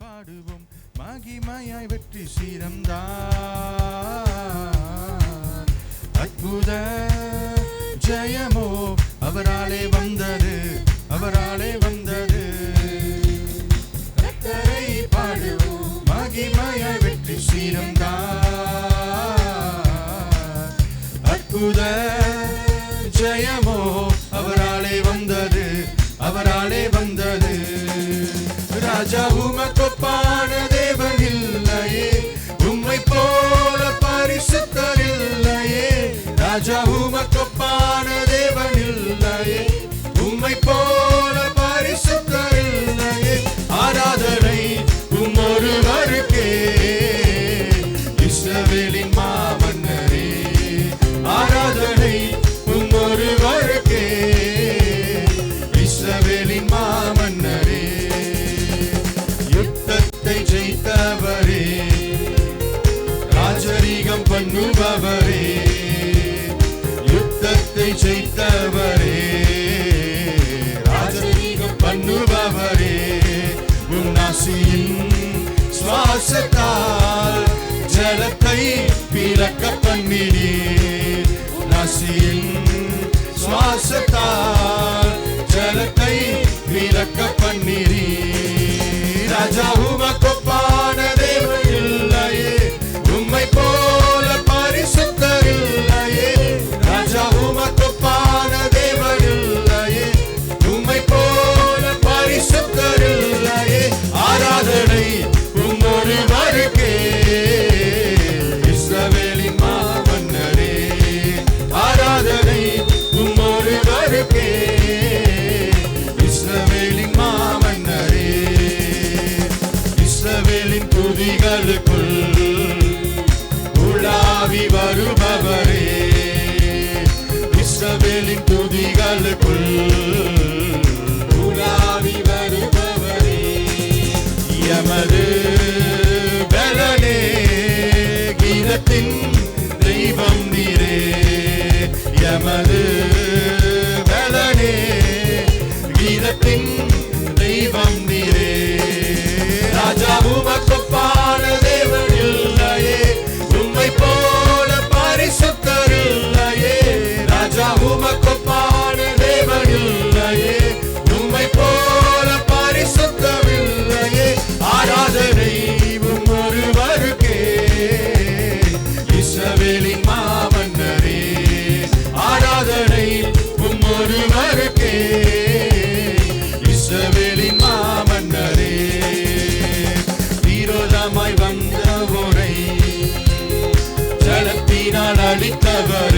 பாடுவோம். மகிமையாய் வெற்றி சீரந்தா அற்புத ஜெயமோ அவராலே வந்தது அவராலே வந்தது. கத்தரை பாடுவோம். மகிமையாய் வெற்றி சீரந்தா அற்புத ஜெயமோ அவராலே வந்தது அவராலே வந்தது. ராஜா உமக்கொப்பான தேவன் இல்லையே உம்மை போல பரிசுத்தர் இல்லையே ராஜா உமக்கொப்பான தேவன் இல்லையே உம்மை போல யுத்தத்தை ஜெயித்தவரே ராஜரீகம் பண்ணுபவரே. யுத்தத்தை ஜெயித்தவரே ராஜரீகம் பண்ணுபவரே. உன்னாசியின் சுவாசத்தால் ஜலத்தை பிறக்க பண்ணினீர். நாசியின் சுவாசத்தால் துதிகளுக்குள் உலாவி வருபவரே. இஸ்ரவேலின் துதிகளுக்குள் உலாவி வருபவரே. எமது Margarita Varela.